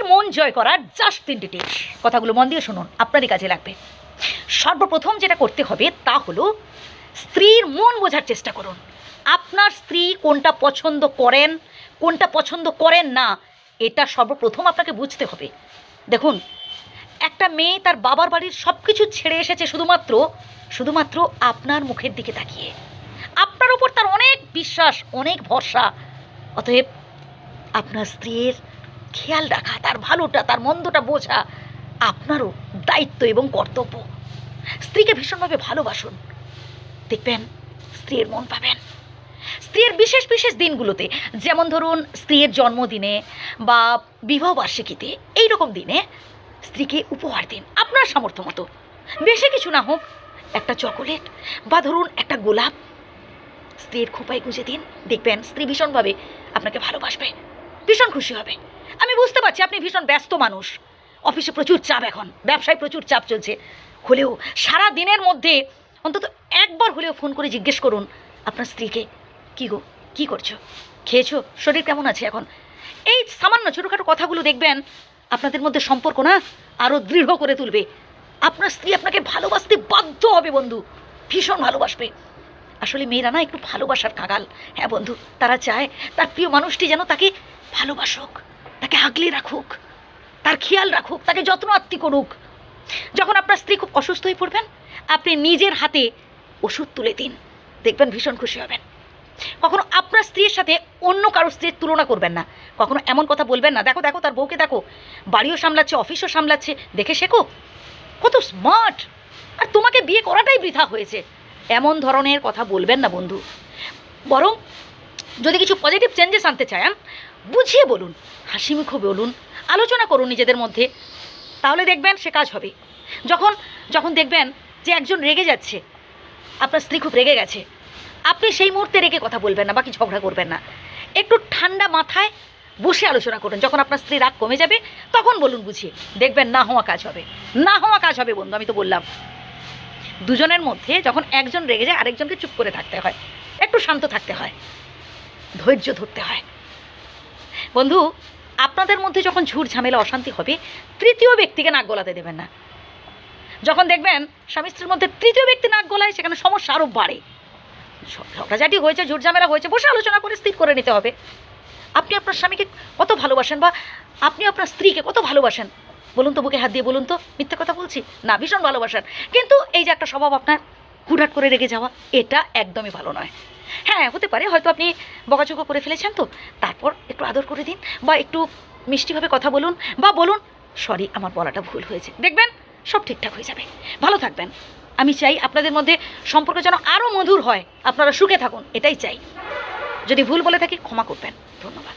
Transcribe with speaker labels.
Speaker 1: স্ত্রীর মন জয় করার জাস্ট তিনটি টিপস কথাগুলো মন দিয়ে শুনুন, আপনারই কাজে লাগবে। সর্বপ্রথম যেটা করতে হবে তা হলো স্ত্রীর মন বোঝার চেষ্টা করুন। আপনার স্ত্রী কোনটা পছন্দ করেন, কোনটা পছন্দ করেন না, এটা সর্বপ্রথম আপনাকে বুঝতে হবে। দেখুন, একটা মেয়ে তার বাবার বাড়ির সব কিছু ছেড়ে এসেছে শুধুমাত্র শুধুমাত্র আপনার মুখের দিকে তাকিয়ে। আপনার ওপর তার অনেক বিশ্বাস, অনেক ভরসা। অতএব আপনার স্ত্রীর খেয়াল রাখা, তার ভালোটা, তার মন্দটা বোঝা আপনারও দায়িত্ব এবং কর্তব্য। স্ত্রীকে ভীষণভাবে ভালোবাসুন। দেখবেন, স্ত্রীর মন পাবেন। স্ত্রীর বিশেষ বিশেষ দিনগুলোতে, যেমন ধরুন স্ত্রীর জন্মদিনে বা বিবাহ বার্ষিকীতে এই রকম দিনে স্ত্রীকে উপহার দিন, আপনার সামর্থ্য মতো। বেশি কিছু না হোক, একটা চকোলেট বা ধরুন একটা গোলাপ। স্ত্রীর খোপায় গুঁজে দিন, দেখবেন স্ত্রী ভীষণভাবে আপনাকে ভালোবাসবে, ভীষণ খুশি হবে। আমি বুঝতে পারছি আপনি ভীষণ ব্যস্ত মানুষ। অফিসে প্রচুর চাপ এখন, ব্যবসায় প্রচুর চাপ চলছে। হলেও সারা দিনের মধ্যে অন্তত একবার হলেও ফোন করে জিজ্ঞেস করুন, আপনার স্ত্রীকে। কী গো, কী করছ? খেয়েছো? শরীর কেমন আছে এখন? এই সামান্য ছোটোখাটো কথাগুলো দেখবেন, আপনাদের মধ্যে সম্পর্ক না আরও দৃঢ় করে তুলবে। আপনার স্ত্রী আপনাকে ভালোবাসতে বাধ্য হবে, বন্ধু। ভীষণ ভালোবাসবে। আসলে মেয়েরা না একটু ভালোবাসার কাগাল হ্যাঁ বন্ধু, তারা চায় তার প্রিয় মানুষটি যেন তাকে ভালোবাসুক। তাকে আগলে রাখুক, তার খেয়াল রাখুক, তাকে যত্ন আত্মি করুক। যখন আপনার স্ত্রী খুব অসুস্থ হয়ে পড়বেন, আপনি নিজের হাতে ওষুধ তুলে দিন। দেখবেন ভীষণ খুশি হবেন। কখনো আপনার স্ত্রীর সাথে অন্য কারও স্ত্রীর তুলনা করবেন না। কখনো এমন কথা বলবেন না, দেখো দেখো, তার বউকে দেখো, বাড়িও সামলাচ্ছে, অফিসও সামলাচ্ছে, দেখে শেখো, কত স্মার্ট। আর তোমাকে বিয়ে করাটাই বৃথা হয়েছে। এমন ধরনের কথা বলবেন না বন্ধু। বরং যদি কিছু পজিটিভ চেঞ্জেস আনতে চান বুঝিয়ে বলুন হাসি মুখে বলুন, আলোচনা করুন নিজেদের মধ্যে। তাহলে দেখবেন সে কাজ হবে। যখন যখন দেখবেন যে একজন রেগে যাচ্ছে, আপনার স্ত্রী খুব রেগে গেছে, আপনি সেই মুহূর্তে রেগে কথা বলবেন না, বাকি ঝগড়া করবেন না। একটু ঠান্ডা মাথায় বসে আলোচনা করুন। যখন আপনার স্ত্রী রাগ কমে যাবে, তখন বলুন বুঝিয়ে। দেখবেন না হওয়া কাজ হবে। না হওয়া কাজ হবে বন্ধু, আমি তো বললাম। দুজনের মধ্যে যখন একজন রেগে যায়, আরেকজনকে চুপ করে থাকতে হয়। একটু শান্ত থাকতে হয়। ধৈর্য ধরতে হয়। বন্ধু, আপনাদের মধ্যে যখন ঝুট ঝামেলা, অশান্তি হবে, তৃতীয় ব্যক্তিকে নাক গলাতে দেবেন না। যখন দেখবেন স্বামী স্ত্রীর মধ্যে তৃতীয় ব্যক্তি নাক গলায়, সেখানে সমস্যা আরও বাড়ে। ঝগড়াঝাটি হয়েছে, ঝুট ঝামেলা হয়েছে, বসে আলোচনা করে স্থির করে নিতে হবে। আপনি আপনার স্বামীকে কত ভালোবাসেন বা আপনি আপনার স্ত্রীকে কত ভালোবাসেন? বলুন তো, বুকে হাত দিয়ে বলুন তো, মিথ্যে কথা বলছি? না, ভীষণ ভালোবাসেন। কিন্তু এই যে একটা স্বভাব আপনার, হুটহাট করে রেগে যাওয়া, এটা একদমই ভালো নয়। হ্যাঁ হতে পারে। হয়তো আপনি বকাচকা করে ফেলেছেন তো। তারপর একটু আদর করে দিন বা একটু মিষ্টিভাবে কথা বলুন বা বলুন, সরি, আমার বলাটা ভুল হয়েছে। দেখবেন সব ঠিকঠাক হয়ে যাবে। ভালো থাকবেন। আমি চাই আপনাদের মধ্যে সম্পর্ক যেন আরও মধুর হয়। আপনারা সুখে থাকুন, এটাই চাই। যদি ভুল বলে থাকি ক্ষমা করবেন। ধন্যবাদ।